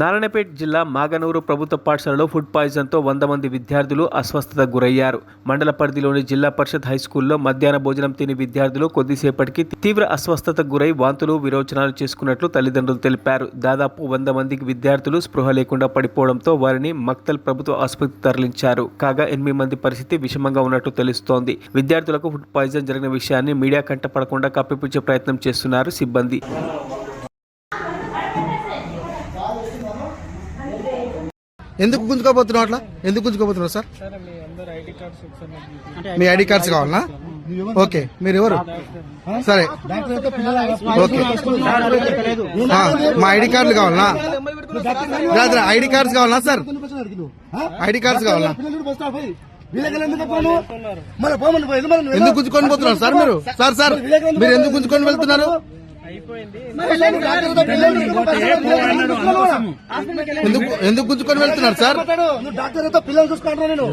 నారాయణపేట జిల్లా మాగనూరు ప్రభుత్వ పాఠశాలలో ఫుడ్ పాయిజన్తో వంద మంది విద్యార్థులు అస్వస్థతకు గురయ్యారు. మండల పరిధిలోని జిల్లా పరిషత్ హైస్కూల్లో మధ్యాహ్న భోజనం తిని విద్యార్థులు కొద్దిసేపటికి తీవ్ర అస్వస్థతకు గురై వాంతులు విరోచనాలు చేసుకున్నట్లు తల్లిదండ్రులు తెలిపారు. దాదాపు వంద మందికి విద్యార్థులు స్పృహ లేకుండా పడిపోవడంతో వారిని మక్తల్ ప్రభుత్వ ఆసుపత్రికి తరలించారు. కాగా ఎనిమిది మంది పరిస్థితి విషమంగా ఉన్నట్టు తెలుస్తోంది. విద్యార్థులకు ఫుడ్ పాయిజన్ జరిగిన విషయాన్ని మీడియా కంటపడకుండా కప్పిపుచ్చే ప్రయత్నం చేస్తున్నారు సిబ్బంది. ఎందుకు గుంజుకోబోతున్నావు అట్లా? ఎందుకు గుంజుకోబోతున్నావు సార్? మీ ఐడి కార్డ్స్ కావాలనా? ఓకే మీరు ఎవరు సరే. ఓకే. మా ఐడి కార్డులు కావాలనా? రాదు ఐడి కార్డ్స్ కావాలనా సార్? ఐడి కార్డ్స్ కావాలనా? ఎందుకు గుంజుకొని పోతున్నారు సార్ మీరు? సార్ సార్ మీరు ఎందుకు గుంజుకొని వెళ్తున్నారు? ఎందుకు ఎందుకు గుంజుకొని వెళ్తున్నారు సార్? నువ్వు డాక్టర్ అయితే పిల్లలు చూసుకుంటున్నా నేను?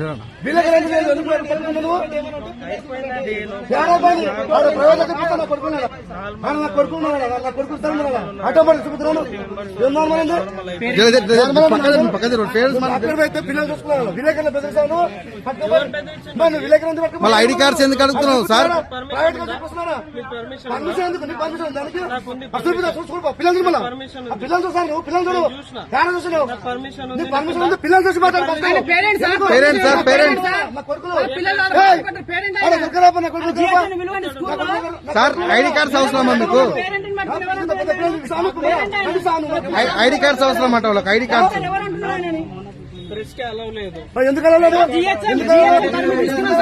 మళ్ళీ ఐడి కార్డ్స్ ఎందుకు అడుగుతున్నావు సార్? ప్రైవేట్గా చూపిస్తున్నారా? పర్మిషన్ ఎందుకు? పర్మిషన్ దానికి? అసలు పిల్లలు చూసుకో, పిల్లలు చూడు మళ్ళా. ఆ పిల్లలు చూసాను నువ్వు, పిల్లలు చూడు. తేడా చూసినావు. నీ పర్మిషన్ ఉంది, పిల్లలు చూసి సార్ ఐడి కార్డ్స్ అవసరమా మీకు? ఐడి కార్డ్స్ అవసరం అంట వాళ్ళకి ఐడి కార్డ్స్. ఎందుకు